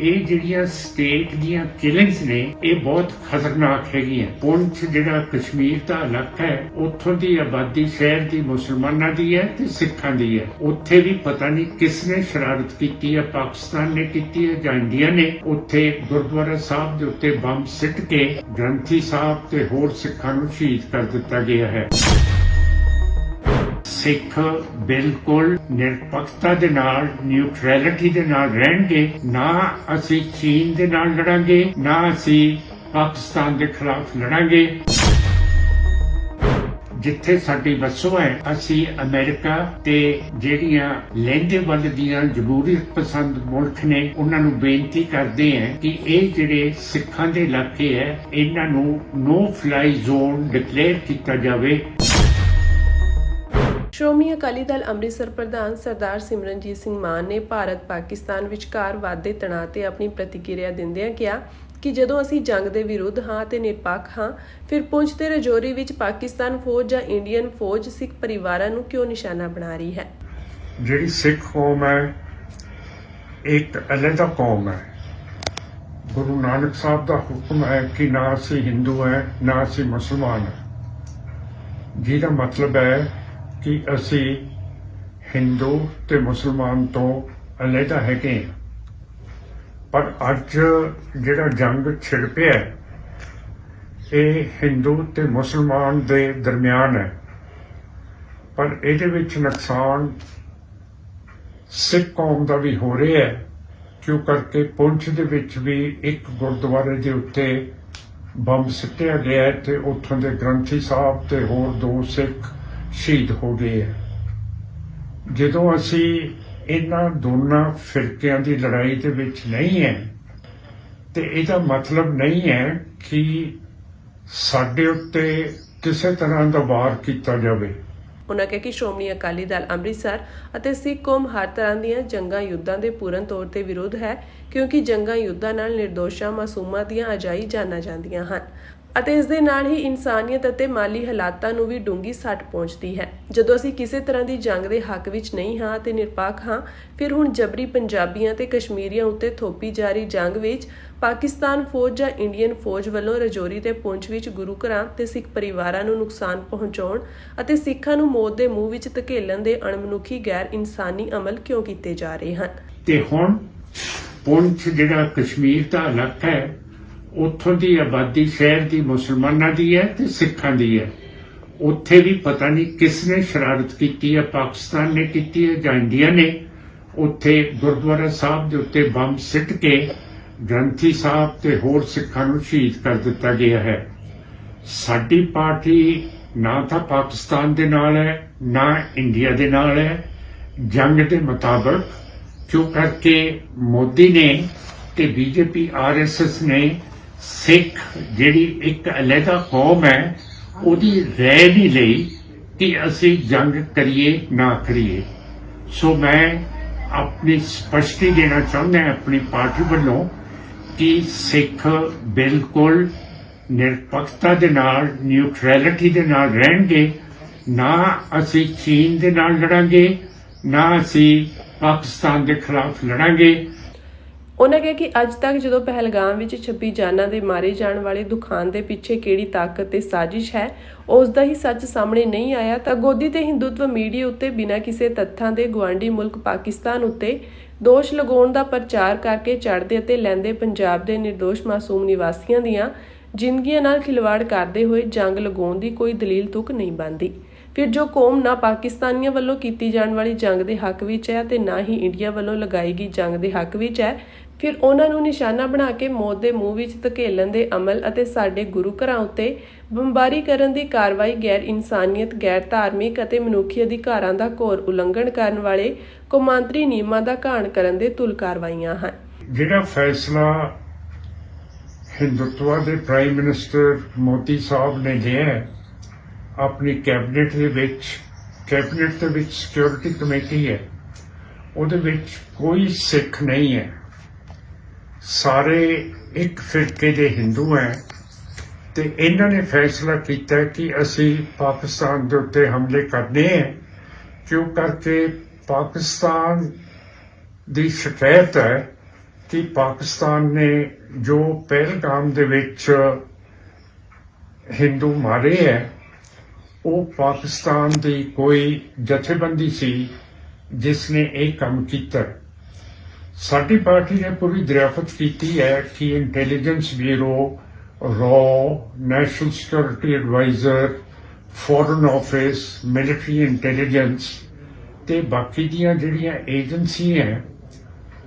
ਇਹ ਜਿਹੜੀਆਂ ਸਟੇਟ ਦੀਆਂ ਕਿਲਿੰਗਸ ਨੇ, ਇਹ ਬਹੁਤ ਖਤਰਨਾਕ ਹੈਗੀਆਂ। ਪੁੰਛ ਜਿਹੜਾ ਕਸ਼ਮੀਰ ਦਾ ਇਲਾਕਾ ਹੈ, ਉੱਥੋਂ ਦੀ ਆਬਾਦੀ ਸ਼ਹਿਰ ਦੀ ਮੁਸਲਮਾਨਾਂ ਦੀ ਹੈ ਤੇ ਸਿੱਖਾਂ ਦੀ ਹੈ। ਉੱਥੇ ਵੀ ਪਤਾ ਨਹੀਂ ਕਿਸ ਨੇ ਸ਼ਰਾਰਤ ਕੀਤੀ ਹੈ, ਪਾਕਿਸਤਾਨ ਨੇ ਕੀਤੀ ਹੈ ਜਾਂ ਇੰਡੀਆ ਨੇ। ਉੱਥੇ ਗੁਰਦੁਆਰਾ ਸਾਹਿਬ ਦੇ ਉੱਤੇ ਬੰਬ ਸਿੱਟ ਕੇ ਗ੍ਰੰਥੀ ਸਾਹਿਬ ਤੇ ਹੋਰ ਸਿੱਖਾਂ ਨੂੰ ਸ਼ਹੀਦ ਕਰ ਦਿੱਤਾ ਗਿਆ ਹੈ। ਸਿੱਖ ਬਿਲਕੁਲ ਨਿਰਪੱਖਤਾ ਦੇ ਨਾਲ ਨਿਊਟਰੈਲਿਟੀ ਦੇ ਨਾਲ ਰਹਿਣਗੇ, ਨਾ ਅਸੀਂ ਚੀਨ ਦੇ ਨਾਲ ਲੜਾਂਗੇ, ਨਾ ਅਸੀਂ ਪਾਕਿਸਤਾਨ ਦੇ ਖਿਲਾਫ ਲੜਾਂਗੇ। ਜਿੱਥੇ ਸਾਡੀ ਵਸੋਂ ਹੈ, ਅਸੀਂ ਅਮਰੀਕਾ ਤੇ ਜਿਹੜੀਆਂ ਲਹਿੰਦੇ ਵੱਲ ਦੀਆਂ ਜਮਹੂਰੀਅਤ ਪਸੰਦ ਮੁਲਕ ਨੇ, ਉਹਨਾਂ ਨੂੰ ਬੇਨਤੀ ਕਰਦੇ ਹਾਂ ਕਿ ਇਹ ਜਿਹੜੇ ਸਿੱਖਾਂ ਦੇ ਇਲਾਕੇ ਹੈ, ਇਹਨਾਂ ਨੂੰ ਨੋ ਫਲਾਈ ਜ਼ੋਨ ਡਿਕਲੇਅਰ ਕੀਤਾ ਜਾਵੇ। ਸ਼੍ਰੋਮਣੀ ਅਕਾਲੀ ਦਲ ਅੰਮ੍ਰਿਤਸਰ ਪ੍ਰਧਾਨ ਸਰਦਾਰ ਸਿਮਰਨਜੀਤ ਸਿੰਘ ਮਾਨ ਨੇ ਭਾਰਤ ਪਾਕਿਸਤਾਨ ਵਿਚਕਾਰ ਵਾਧੇ ਤਣਾਅ ਤੇ ਆਪਣੀ ਪ੍ਰਤੀਕਿਰਿਆ ਦਿੰਦਿਆਂ ਕਿਹਾ ਕਿ ਜਦੋਂ ਅਸੀਂ ਜੰਗ ਦੇ ਵਿਰੁੱਧ ਹਾਂ ਤੇ ਨਿਰਪੱਖ ਹਾਂ, ਫਿਰ ਪੁੰਛ ਤੇ ਰਜੌਰੀ ਵਿੱਚ ਪਾਕਿਸਤਾਨ ਫੌਜ ਜਾਂ ਇੰਡੀਅਨ ਫੌਜ ਸਿੱਖ ਪਰਿਵਾਰਾਂ ਨੂੰ ਕਿਉਂ ਨਿਸ਼ਾਨਾ ਬਣਾ ਰਹੀ ਹੈ? ਜਿਹੜੀ ਸਿੱਖ ਕੌਮ ਹੈ, ਇੱਕ ਅਲੱਗਾ ਕੌਮ ਹੈ। ਗੁਰੂ ਨਾਨਕ ਸਾਹਿਬ ਦਾ ਹੁਕਮ ਹੈ ਕਿ ਨਾ ਅਸੀਂ ਹਿੰਦੂ ਹੈ, ਨਾ ਅਸੀਂ ਮੁਸਲਮਾਨ ਹੈ। ਜਿਹਦਾ ਮਤਲਬ ਹੈ ਕਿ ਅਸੀਂ ਹਿੰਦੂ ਤੇ ਮੁਸਲਮਾਨ ਤੋਂ ਅਲੱਗਾ ਹੈਗੇ ਹਾਂ। ਪਰ ਅੱਜ ਜਿਹੜਾ ਜੰਗ ਛਿੜ ਪਿਆ ਇਹ ਹਿੰਦੂ ਤੇ ਮੁਸਲਮਾਨ ਦੇ ਦਰਮਿਆਨ ਹੈ। ਪਰ ਇਹਦੇ ਵਿੱਚ ਨੁਕਸਾਨ ਸਿੱਖ ਕੌਮ ਦਾ ਵੀ ਹੋ ਰਿਹਾ ਹੈ, ਕਿਉਂ ਕਰਕੇ ਪੁੰਛ ਦੇ ਵਿੱਚ ਵੀ ਇੱਕ ਗੁਰਦੁਆਰੇ ਦੇ ਉੱਤੇ ਬੰਬ ਸਿੱਟਿਆ ਗਿਆ ਤੇ ਉੱਥੋਂ ਦੇ ਗ੍ਰੰਥੀ ਸਾਹਿਬ ਤੇ ਹੋਰ ਦੋ ਸਿੱਖ ਸ਼ਹੀਦ ਹੋ ਗਏ ਹੈ ਜਦੋਂ ਅਸੀਂ ਇਹਨਾਂ ਦੋਨਾਂ ਫਿਰਕਿਆਂ ਦੀ ਲੜਾਈ ਦੇ ਵਿੱਚ ਨਹੀਂ ਹੈ ਤੇ ਇਹਦਾ ਮਤਲਬ ਨਹੀਂ ਹੈ ਕਿ ਸਾਡੇ ਉੱਤੇ ਕਿਸੇ ਤਰ੍ਹਾਂ ਦਾ ਵਾਰ ਕੀਤਾ ਜਾਵੇ। ਉਨ੍ਹਾਂ ਕਿਹਾ ਕਿ ਸ਼੍ਰੋਮਣੀ ਅਕਾਲੀ ਦਲ ਅੰਮ੍ਰਿਤਸਰ ਅਤੇ ਸਿੱਖ ਕੌਮ ਹਰ ਤਰ੍ਹਾਂ ਦੀਆਂ ਜੰਗਾਂ ਯੁੱਧਾਂ ਦੇ ਪੂਰਨ ਤੌਰ ਤੇ ਵਿਰੋਧ ਹੈ, ਕਿਉਂਕਿ ਜੰਗਾਂ ਯੁੱਧਾਂ ਨਾਲ ਨਿਰਦੋਸ਼ਾਂ ਮਾਸੂਮਾਂ ਦੀਆਂ ਅਜਾਈ ਜਾਨਾਂ ਜਾਂਦੀਆਂ ਹਨ। ਅਤੇ ਇਸ ਦੇ ਨਾਲ ਹੀ ਇਨਸਾਨੀਅਤ ਅਤੇ ਮਾਲੀ ਹਾਲਾਤਾਂ ਨੂੰ ਵੀ ਡੂੰਗੀ ਸੱਟ ਪਹੁੰਚਦੀ ਹੈ। ਜਦੋਂ ਅਸੀਂ ਕਿਸੇ ਤਰ੍ਹਾਂ ਦੀ ਜੰਗ ਦੇ ਹੱਕ ਵਿੱਚ ਨਹੀਂ ਹਾਂ ਤੇ ਨਿਰਪੱਖ ਹਾਂ, ਫਿਰ ਹੁਣ ਜਬਰੀ ਪੰਜਾਬੀਆਂ ਤੇ ਕਸ਼ਮੀਰੀਆਂ ਉੱਤੇ ਥੋਪੀ ਜਾ ਰਹੀ ਜੰਗ ਵਿੱਚ ਪਾਕਿਸਤਾਨ ਫੌਜ ਜਾਂ ਇੰਡੀਅਨ ਫੌਜ ਵੱਲੋਂ ਰਜੌਰੀ ਤੇ ਪੁੰਛ ਵਿੱਚ ਗੁਰੂ ਘਰਾਂ ਤੇ ਸਿੱਖ ਪਰਿਵਾਰਾਂ ਨੂੰ ਨੁਕਸਾਨ ਪਹੁੰਚਾਉਣ ਅਤੇ ਸਿੱਖਾਂ ਨੂੰ ਮੌਤ ਦੇ ਮੂੰਹ ਵਿੱਚ ਧਕੇਲਣ ਦੇ ਅਣਮਨੁੱਖੀ ਗੈਰ ਇਨਸਾਨੀ ਅਮਲ ਕਿਉਂ ਕੀਤੇ ਜਾ ਰਹੇ ਹਨ? ਤੇ ਹੁਣ ਪੁੰਛ ਜਿਹੜਾ ਕਸ਼ਮੀਰ ਦਾ ਇਲਾਕਾ ਹੈ ਉੱਥੋਂ ਦੀ ਆਬਾਦੀ ਸ਼ਹਿਰ ਦੀ ਮੁਸਲਮਾਨਾਂ ਦੀ ਹੈ ਤੇ ਸਿੱਖਾਂ ਦੀ ਹੈ। ਉੱਥੇ ਵੀ ਪਤਾ ਨਹੀਂ ਕਿਸ ਨੇ ਸ਼ਰਾਰਤ ਕੀਤੀ ਹੈ, ਪਾਕਿਸਤਾਨ ਨੇ ਕੀਤੀ ਹੈ ਜਾਂ ਇੰਡੀਆ ਨੇ। ਉੱਥੇ ਗੁਰਦੁਆਰਾ ਸਾਹਿਬ ਦੇ ਉੱਤੇ ਬੰਬ ਸਿੱਟ ਕੇ ਗ੍ਰੰਥੀ ਸਾਹਿਬ ਤੇ ਹੋਰ ਸਿੱਖਾਂ ਨੂੰ ਸ਼ਹੀਦ ਕਰ ਦਿੱਤਾ ਗਿਆ ਹੈ। ਸਾਡੀ ਪਾਰਟੀ ਨਾ ਤਾਂ ਪਾਕਿਸਤਾਨ ਦੇ ਨਾਲ ਹੈ, ਨਾ ਇੰਡੀਆ ਦੇ ਨਾਲ ਹੈ। ਜੰਗ ਦੇ ਮੁਤਾਬਕ ਕਿਉਂ ਕਰਕੇ ਮੋਦੀ ਨੇ ਤੇ ਬੀਜੇਪੀ, ਆਰਐਸਐਸ ਨੇ ਸਿੱਖ ਜਿਹੜੀ ਇੱਕ ਅਲੱਗਾ ਕੌਮ ਹੈ, ਉਹਦੀ ਰਹਿ ਨਹੀਂ ਲਈ ਕਿ ਅਸੀਂ ਜੰਗ ਕਰੀਏ, ਨਾ ਕਰੀਏ। ਸੋ ਮੈਂ ਆਪਣੀ ਸਪਸ਼ਟੀ ਦੇਣਾ ਚਾਹੁੰਦਾ ਹਾਂ ਆਪਣੀ ਪਾਰਟੀ ਵੱਲੋਂ ਕਿ ਸਿੱਖ ਬਿਲਕੁਲ ਨਿਰਪੱਖਤਾ ਦੇ ਨਾਲ ਨਿਊਟਰੈਲਿਟੀ ਦੇ ਨਾਲ ਰਹਿਣਗੇ। ਨਾ ਅਸੀਂ ਚੀਨ ਦੇ ਨਾਲ ਲੜਾਂਗੇ, ਨਾ ਅਸੀਂ ਪਾਕਿਸਤਾਨ ਦੇ ਖਿਲਾਫ ਲੜਾਂਗੇ। ਉਹਨਾਂ ਕਿਹਾ ਕਿ ਅੱਜ ਤੱਕ ਜਦੋਂ ਪਹਿਲਗਾਮ ਵਿੱਚ 26 ਜਾਨਾਂ ਦੇ ਮਾਰੇ ਜਾਣ ਵਾਲੇ ਦੁਖਾਨ ਦੇ ਪਿੱਛੇ ਕਿਹੜੀ ਤਾਕਤ ਤੇ ਸਾਜ਼ਿਸ਼ ਹੈ, ਉਸ ਦਾ ਹੀ ਸੱਚ ਸਾਹਮਣੇ ਨਹੀਂ ਆਇਆ, ਤਾਂ ਗੋਦੀ ਤੇ ਹਿੰਦੂਤਵ ਮੀਡੀਆ ਉੱਤੇ ਬਿਨਾਂ ਕਿਸੇ ਤੱਥਾਂ ਦੇ ਗਵਾਂਢੀ ਮੁਲਕ ਪਾਕਿਸਤਾਨ ਉੱਤੇ ਦੋਸ਼ ਲਗਾਉਣ ਦਾ ਪ੍ਰਚਾਰ ਕਰਕੇ ਚੜ੍ਹਦੇ ਅਤੇ ਲੈਂਦੇ ਪੰਜਾਬ ਦੇ નિર્ਦੋਸ਼ ਮਾਸੂਮ ਨਿਵਾਸੀਆਂ ਦੀਆਂ ਜ਼ਿੰਦਗੀਆਂ ਨਾਲ ਖਿਲਵਾੜ ਕਰਦੇ ਹੋਏ ਜੰਗ ਲਗਾਉਣ ਦੀ ਕੋਈ ਦਲੀਲ ਤੁਕ ਨਹੀਂ ਬਣਦੀ। ਫਿਰ ਜੋ ਕੌਮ ਨਾ ਪਾਕਿਸਤਾਨੀਆਂ ਵੱਲੋਂ ਕੀਤੀ ਜਾਣ ਵਾਲੀ ਜੰਗ ਦੇ ਹੱਕ ਵਿੱਚ ਹੈ ਤੇ ਨਾ ਹੀ ਇੰਡੀਆ ਵੱਲੋਂ ਲਗਾਈ ਗਈ ਜੰਗ ਦੇ ਹੱਕ ਵਿੱਚ ਹੈ, ਫਿਰ ਉਹਨਾਂ ਨੂੰ ਨਿਸ਼ਾਨਾ ਬਣਾ ਕੇ ਮੌਤ ਦੇ ਮੂੰਹ ਵਿੱਚ ਧਕੇਲਣ ਦੇ ਅਮਲ ਅਤੇ ਸਾਡੇ ਗੁਰੂ ਘਰਾਂ ਉੱਤੇ ਬੰਬਾਰੀ ਕਰਨ ਦੀ ਕਾਰਵਾਈ ਗੈਰ ਇਨਸਾਨੀਅਤ, ਗੈਰ ਧਾਰਮਿਕ ਅਤੇ ਮਨੁੱਖੀ ਅਧਿਕਾਰਾਂ ਦਾ ਘੋਰ ਉਲੰਘਣ ਕਰਨ ਵਾਲੇ ਕੌਮਾਂਤਰੀ ਨਿਯਮਾਂ ਦਾ ਘਾਣ ਕਰਨ ਦੇ ਤੁਲ ਕਾਰਵਾਈਆਂ ਹਨ। ਜਿਹੜਾ ਫੈਸਲਾ ਹਿੰਦੁੱਤਵਾ ਦੇ ਪ੍ਰਾਈਮ ਮਿਨਿਸਟਰ ਮੋਦੀ ਸਾਹਿਬ ਨੇ ਲਿਆ ਆਪਣੀ ਕੈਬਨਿਟ ਦੇ ਵਿੱਚ, ਕੈਬਨਿਟ ਦੇ ਵਿੱਚ ਸਿਕਿਉਰਿਟੀ ਕਮੇਟੀ ਹੈ। ਉਹਦੇ ਵਿੱਚ ਕੋਈ ਸਿੱਖ ਨਹੀਂ ਹੈ। ਸਾਰੇ ਇੱਕ ਫਿਰਕੇ ਦੇ ਹਿੰਦੂ ਹੈ ਤੇ ਇਹਨਾਂ ਨੇ ਫੈਸਲਾ ਕੀਤਾ ਕਿ ਅਸੀਂ ਪਾਕਿਸਤਾਨ ਦੇ ਉੱਤੇ ਹਮਲੇ ਕਰਨੇ ਹੈ, ਕਿਉਂ ਕਰਕੇ ਪਾਕਿਸਤਾਨ ਦੀ ਸ਼ਿਕਾਇਤ ਹੈ ਕਿ ਪਾਕਿਸਤਾਨ ਨੇ ਜੋ ਪਹਿਲਗਾਮ ਦੇ ਵਿੱਚ ਹਿੰਦੂ ਮਾਰੇ ਹੈ ਉਹ ਪਾਕਿਸਤਾਨ ਦੀ ਕੋਈ ਜਥੇਬੰਦੀ ਸੀ ਜਿਸ ਨੇ ਇਹ ਕੰਮ ਕੀਤਾ। ਸਾਡੀ ਪਾਰਟੀ ਨੇ ਪੂਰੀ ਦਰਿਆਫਤ ਕੀਤੀ ਹੈ ਕਿ ਇੰਟੈਲੀਜੈਂਸ ਬਿਊਰੋ ਰੋ national security adviser foreign office military intelligence ਤੇ ਬਾਕੀ ਦੀਆਂ ਜਿਹੜੀਆਂ ਏਜੰਸੀਆਂ ਹੈ,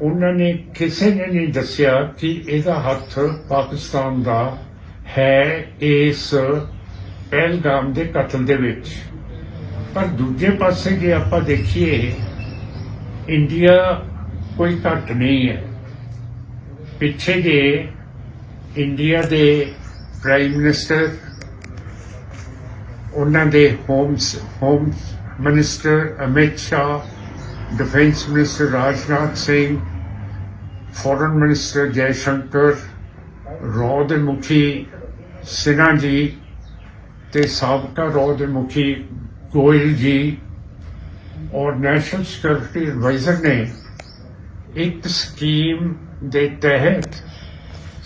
ਉਹਨਾਂ ਨੇ ਕਿਸੇ ਨੇ ਨਹੀਂ ਦੱਸਿਆ ਕਿ ਇਹਦਾ ਹੱਥ ਪਾਕਿਸਤਾਨ ਦਾ ਹੈ, ਇਸ ਪਹਿਲਗਾਮ ਦੇ ਕਤਲ ਦੇ ਵਿੱਚ। ਪਰ ਦੂਜੇ ਪਾਸੇ ਜੇ ਆਪਾਂ ਦੇਖੀਏ, ਇੰਡੀਆ ਕੋਈ ਘੱਟ ਨਹੀਂ ਹੈ। ਪਿੱਛੇ ਜੇ ਇੰਡੀਆ ਦੇ ਪ੍ਰਾਈਮ ਮਿਨਿਸਟਰ, ਉਹਨਾਂ ਦੇ home home minister Amit Shah, defence minister Rajnath Singh, foreign minister Jai Shankar, ਰੋ ਦੇ ਮੁਖੀ ਸਿਨਹਾ ਜੀ ਤੇ ਸਾਬਕਾ ਰੋ ਦੇ ਮੁਖੀ ਗੋਇਲ ਜੀ ਔਰ ਨੈਸ਼ਨਲ ਸਿਕਿਉਰਿਟੀ ਐਡਵਾਈਜ਼ਰ ਨੇ ਇੱਕ ਸਕੀਮ ਦੇ ਤਹਿਤ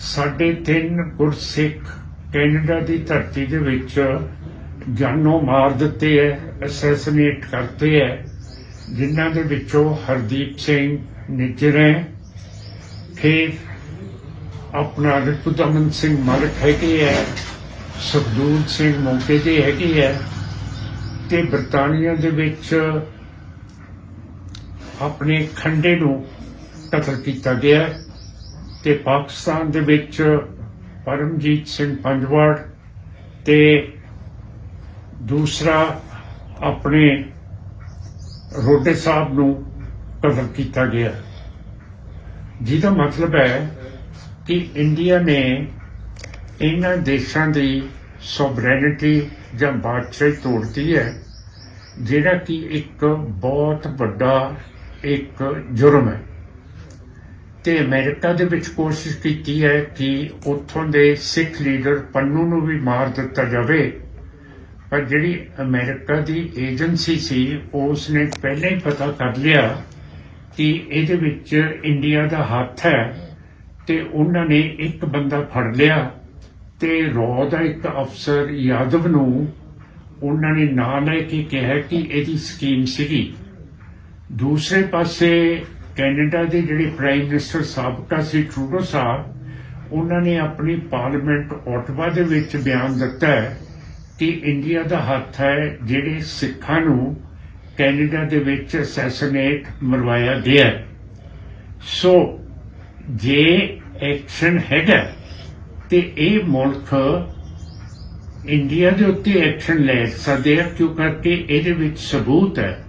ਸਾਡੇ ਤਿੰਨ ਗੁਰਸਿੱਖ ਕੈਨੇਡਾ ਦੀ ਧਰਤੀ ਦੇ ਵਿੱਚ ਜਾਨੋਂ ਮਾਰ ਦਿੱਤੇ ਹੈ ਅਸੈਸੀਨੇਟ ਕਰਤੇ ਹੈ ਜਿਨ੍ਹਾਂ ਦੇ ਵਿੱਚੋਂ ਹਰਦੀਪ ਸਿੰਘ ਨਿੱਜਰ ਹੈ ਫਿਰ ਆਪਣਾ ਰਿਪੁਦਮਨ ਸਿੰਘ ਮਲਕ ਹੈਗੇ ਹੈ ਸੁਖਦੂਰ ਸਿੰਘ ਮੌਕੇ ਦੇ ਹੈਗੇ ਹੈ ਤੇ ਬਰਤਾਨੀਆ ਦੇ ਵਿੱਚ ਆਪਣੇ ਖੰਡੇ ਨੂੰ ਕਤਲ ਕੀਤਾ ਗਿਆ ਹੈ ਤੇ ਪਾਕਿਸਤਾਨ ਦੇ ਵਿੱਚ ਪਰਮਜੀਤ ਸਿੰਘ ਪੰਜਵਾੜ ਤੇ ਦੂਸਰਾ ਆਪਣੇ ਰੋਡੇ ਸਾਹਿਬ ਨੂੰ ਕਤਲ ਕੀਤਾ ਗਿਆ ਜਿਹਦਾ ਮਤਲਬ ਹੈ ਕਿ ਇੰਡੀਆ ਨੇ ਇਹਨਾਂ ਦੇਸ਼ਾਂ ਦੀ ਸੋਵਰੇਨਿਟੀ ਜਾਂ ਬਾਦਸ਼ਾਹੀ ਤੋੜਦੀ ਹੈ, ਜਿਹੜਾ ਕਿ ਇੱਕ ਬਹੁਤ ਵੱਡਾ ਇੱਕ ਜੁਰਮ ਹੈ। ਤੇ ਅਮਰੀਕਾ ਦੇ ਵਿੱਚ ਕੋਸ਼ਿਸ਼ ਕੀਤੀ ਹੈ ਕਿ ਉੱਥੋਂ ਦੇ ਸਿੱਖ ਲੀਡਰ ਪੰਨੂ ਨੂੰ ਵੀ ਮਾਰ ਦਿੱਤਾ ਜਾਵੇ, ਪਰ ਜਿਹੜੀ ਅਮਰੀਕਾ ਦੀ ਏਜੰਸੀ ਸੀ ਉਸ ਨੇ ਪਹਿਲਾਂ ਹੀ ਪਤਾ ਕਰ ਲਿਆ ਕਿ ਇਹਦੇ ਵਿੱਚ ਇੰਡੀਆ ਦਾ ਹੱਥ ਹੈ ਤੇ ਉਹਨਾਂ ਨੇ ਇੱਕ ਬੰਦਾ ਫੜ ਲਿਆ। ਤੇ ਰੋ ਦਾ ਇੱਕ ਅਫਸਰ ਯਾਦਵ ਨੂੰ ਉਹਨਾਂ ਨੇ ਨਾਂ ਲੈ ਕੇ ਕਿਹਾ ਕਿ ਇਹਦੀ ਸਕੀਮ ਸੀਗੀ। ਦੂਸਰੇ ਪਾਸੇ ਕੈਨੇਡਾ ਦੇ ਜਿਹੜੇ ਪ੍ਰਾਈਮ ਮਿਨਿਸਟਰ ਸਾਬਕਾ ਸੀ ਟਰੂਡੋ ਸਾਹਿਬ ਉਹਨਾਂ ਨੇ ਆਪਣੀ ਪਾਰਲੀਮੈਂਟ ਓਟਵਾ ਦੇ ਵਿੱਚ ਬਿਆਨ ਦਿੱਤਾ ਹੈ ਕਿ ਇੰਡੀਆ ਦਾ ਹੱਥ ਹੈ ਜਿਹੜੇ ਸਿੱਖਾਂ ਨੂੰ ਕੈਨੇਡਾ ਦੇ ਵਿੱਚ ਅਸੈਸੀਨੇਟ ਮਰਵਾਇਆ ਗਿਆ ਸੋ, ਜੇ ਐਕਸ਼ਨ ਹੈਗਾ ਤੇ ਇਹ ਮੁਲਕ ਇੰਡੀਆ ਦੇ ਉੱਤੇ ਐਕਸ਼ਨ ਲੈ ਸਕਦੇ ਆ, ਕਿਉਂ ਕਰਕੇ ਇਹਦੇ ਵਿੱਚ ਸਬੂਤ ਹੈ।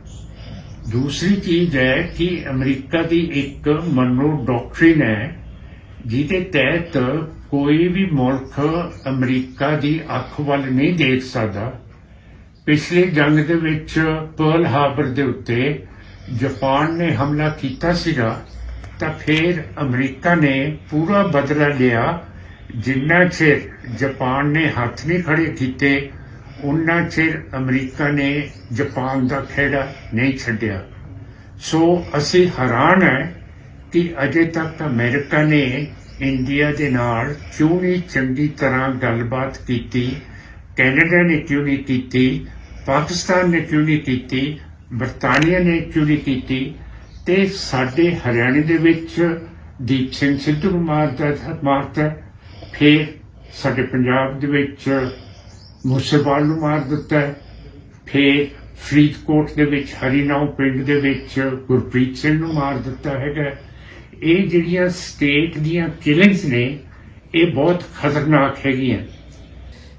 ਦੂਸਰੀ ਚੀਜ਼ ਹੈ ਕਿ ਅਮਰੀਕਾ ਦੀ ਇੱਕ ਮਨੋ ਡਾਕਟ੍ਰਿਨ ਹੈ, ਜਿਹਦੇ ਤਹਿਤ ਕੋਈ ਵੀ ਮੁਲਕ ਅਮਰੀਕਾ ਦੀ ਅੱਖ ਵੱਲ ਨਹੀਂ ਦੇਖ ਸਕਦਾ। ਪਿਛਲੇ ਜੰਗ ਦੇ ਵਿੱਚ ਪਰਲ ਹਾਰਬਰ ਦੇ ਉੱਤੇ ਜਾਪਾਨ ਨੇ ਹਮਲਾ ਕੀਤਾ ਸੀਗਾ, ਤਾਂ ਫਿਰ ਅਮਰੀਕਾ ਨੇ ਪੂਰਾ ਬਦਲਾ ਲਿਆ ਜਿੰਨਾ ਚਿਰ ਜਾਪਾਨ ਨੇ ਹੱਥ ਨਹੀਂ ਖੜੇ ਕੀਤੇ ਉਨਾ ਚਿਰ ਅਮਰੀਕਾ ਨੇ ਜਾਪਾਨ ਦਾ ਖੇੜਾ ਨਹੀਂ ਛੱਡਿਆ। ਸੋ ਅਸੀਂ ਹੈਰਾਨ ਹੈ ਕਿ ਅਜੇ ਤੱਕ ਅਮਰੀਕਾ ਨੇ ਇੰਡੀਆ ਦੇ ਨਾਲ ਕਿਉਂ ਨਹੀਂ ਚੰਗੀ ਤਰ੍ਹਾਂ ਗੱਲਬਾਤ ਕੀਤੀ, ਕੈਨੇਡਾ ਨੇ ਕਿਉਂ ਨਹੀਂ ਕੀਤੀ, ਪਾਕਿਸਤਾਨ ਨੇ ਕਿਉਂ ਨਹੀਂ ਕੀਤੀ, ਬਰਤਾਨੀਆ ਨੇ ਕਿਉਂ ਨਹੀਂ ਕੀਤੀ ਤੇ ਸਾਡੇ ਹਰਿਆਣੇ ਦੇ ਵਿੱਚ ਦੀਪ ਸਿੰਘ ਸਿੱਧੂ ਨੂੰ ਮਾਰਦਾ ਮਾਰਤਾ। ਫਿਰ ਸਾਡੇ ਪੰਜਾਬ ਦੇ ਵਿੱਚ ਮੂਸੇਵਾਲ ਨੂੰ ਮਾਰ ਦਿੱਤਾ ਹੈ। ਫਿਰ ਫਰੀਦਕੋਟ ਦੇ ਵਿੱਚ ਹਰੀਨਾਉ ਪਿੰਡ ਦੇ ਵਿੱਚ ਗੁਰਪ੍ਰੀਤ ਸਿੰਘ ਨੂੰ ਮਾਰ ਦਿੱਤਾ ਹੈਗਾ ਇਹ ਜਿਹੜੀਆਂ ਸਟੇਟ ਦੀਆਂ ਕਿਲਿੰਗਸ ਨੇ, ਇਹ ਬਹੁਤ ਖਤਰਨਾਕ ਹੈਗੀਆਂ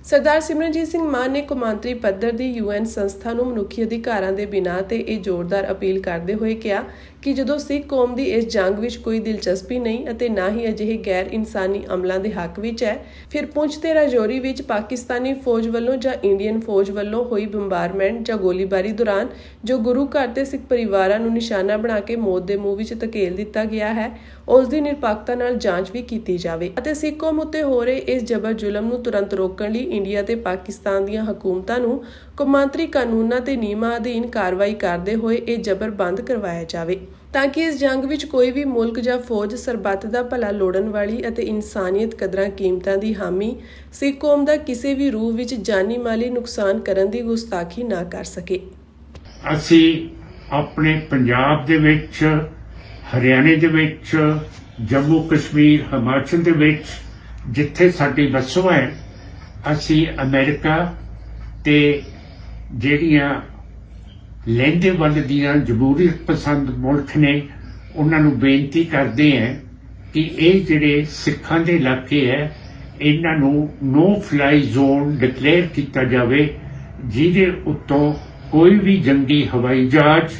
ਸਰਦਾਰ ਸਿਮਰਨਜੀਤ ਸਿੰਘ ਮਾਨ ਨੇ ਕੌਮਾਂਤਰੀ ਪੱਧਰ ਦੀ ਯੂਐਨ ਸੰਸਥਾ ਨੂੰ ਮਨੁੱਖੀ ਅਧਿਕਾਰਾਂ ਦੇ ਬਿਨਾਂ ਤੇ ਇਹ ਜ਼ੋਰਦਾਰ ਅਪੀਲ ਕਰਦੇ ਹੋਏ ਕਿਹਾ ਕਿ ਜਦੋਂ ਸਿੱਖ ਕੌਮ ਦੀ ਇਸ ਜੰਗ ਵਿੱਚ ਕੋਈ ਦਿਲਚਸਪੀ ਨਹੀਂ ਅਤੇ ਨਾ ਹੀ ਅਜਿਹੇ ਗੈਰ ਇਨਸਾਨੀ ਅਮਲਾਂ ਦੇ ਹੱਕ ਵਿੱਚ ਹੈ, ਫਿਰ ਪੁੰਛ ਤੇ ਰਾਜੌਰੀ ਵਿੱਚ ਪਾਕਿਸਤਾਨੀ ਫੌਜ ਵੱਲੋਂ ਜਾਂ ਇੰਡੀਅਨ ਫੌਜ ਵੱਲੋਂ ਹੋਈ ਬੰਬਾਰਮੈਂਟ ਜਾਂ ਗੋਲੀਬਾਰੀ ਦੌਰਾਨ ਜੋ ਗੁਰੂ ਘਰ ਤੇ ਸਿੱਖ ਪਰਿਵਾਰਾਂ ਨੂੰ ਨਿਸ਼ਾਨਾ ਬਣਾ ਕੇ ਮੌਤ ਦੇ ਮੂੰਹ ਵਿੱਚ ਧਕੇਲ ਦਿੱਤਾ ਗਿਆ ਹੈ, ਉਸ ਦੀ ਨਿਰਪੱਖਤਾ ਨਾਲ ਜਾਂਚ ਵੀ ਕੀਤੀ ਜਾਵੇ। ਅਤੇ ਸਿੱਖ ਕੌਮ ਉੱਤੇ ਹੋ ਰਹੇ ਇਸ ਜਬਰ ਜ਼ੁਲਮ ਨੂੰ ਤੁਰੰਤ ਰੋਕਣ ਲਈ ਇੰਡੀਆ ਤੇ ਪਾਕਿਸਤਾਨ ਦੀਆਂ ਹਕੂਮਤਾਂ ਨੂੰ ਕੌਮਾਂਤਰੀ ਕਾਨੂੰਨਾਂ ਤੇ ਨਿਯਮਾਂ ਅਧੀਨ ਕਾਰਵਾਈ ਕਰਦੇ ਹੋਏ ਇਹ ਜਬਰ ਬੰਦ ਕਰਵਾਇਆ ਜਾਵੇ, ਤਾਂ ਕਿ ਇਸ ਜੰਗ ਵਿੱਚ ਕੋਈ ਵੀ ਮੁਲਕ ਜਾਂ ਫੌਜ ਸਰਬੱਤ ਦਾ ਭਲਾ ਲੋੜਨ ਵਾਲੀ ਅਤੇ ਇਨਸਾਨੀਅਤ ਕਦਰਾਂ ਕੀਮਤਾਂ ਦੀ ਹਾਮੀ ਸਿੱਖ ਕੌਮ ਦਾ ਕਿਸੇ ਵੀ ਰੂਪ ਵਿੱਚ ਜਾਨੀ ਮਾਲੀ ਨੁਕਸਾਨ ਕਰਨ ਦੀ ਗੁਸਤਾਖੀ ਨਾ ਕਰ ਸਕੇ। ਅਸੀਂ ਆਪਣੇ ਪੰਜਾਬ ਦੇ ਵਿੱਚ, ਹਰਿਆਣੇ ਦੇ ਵਿੱਚ, ਜੰਮੂ ਕਸ਼ਮੀਰ, ਹਿਮਾਚਲ ਦੇ ਵਿੱਚ ਜਿੱਥੇ ਸਾਡੀ ਵਸੋਂ ਹੈ, ਅਸੀਂ ਅਮਰੀਕਾ ਤੇ ਜਿਹੜੀਆਂ ਲਹਿੰਦੇ ਵੱਲ ਦੀਆਂ ਜਮਹੂਰੀਅਤ ਪਸੰਦ ਮੁਲਕ ਨੇ, ਉਹਨਾਂ ਨੂੰ ਬੇਨਤੀ ਕਰਦੇ ਹਾਂ ਕਿ ਇਹ ਜਿਹੜੇ ਸਿੱਖਾਂ ਦੇ ਇਲਾਕੇ ਹੈ, ਇਹਨਾਂ ਨੂੰ ਨੋ ਫਲਾਈ ਜ਼ੋਨ ਡਿਕਲੇਅਰ ਕੀਤਾ ਜਾਵੇ, ਜਿਹਦੇ ਉੱਤੋਂ ਕੋਈ ਵੀ ਜੰਗੀ ਹਵਾਈ ਜਹਾਜ਼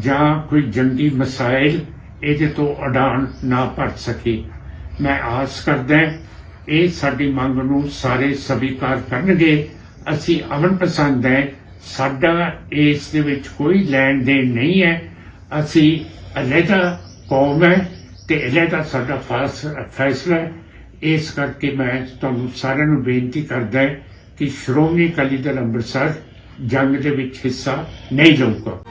ਜਾਂ ਕੋਈ ਜੰਗੀ ਮਸਾਇਲ ਇਹਦੇ ਤੋਂ ਉਡਾਨ ਨਾ ਭਰ ਸਕੇ। ਮੈਂ ਆਸ ਕਰਦਾ ਇਹ ਸਾਡੀ ਮੰਗ ਨੂੰ ਸਾਰੇ ਸਵੀਕਾਰ ਕਰਨਗੇ। ਅਸੀਂ ਅਮਨ ਪਸੰਦ ਹੈ ਸਾਡਾ ਇਸ ਦੇ ਵਿੱਚ ਕੋਈ ਲੈਣ ਦੇਣ ਨਹੀਂ ਹੈ। ਅਸੀਂ ਅਲੱਗਾ ਕੌਮ ਹੈ ਤੇ ਅਲੱਗਾ ਸਾਡਾ ਫਾਸ- ਫੈਸਲਾ ਇਸ ਕਰਕੇ ਮੈਂ ਤੁਹਾਨੂੰ ਸਾਰਿਆਂ ਨੂੰ ਬੇਨਤੀ ਕਰਦਾ ਕਿ ਸ਼੍ਰੋਮਣੀ ਅਕਾਲੀ ਦਲ ਅੰਮ੍ਰਿਤਸਰ ਜੰਗ ਦੇ ਵਿੱਚ ਹਿੱਸਾ ਨਹੀਂ ਲਊਗਾ।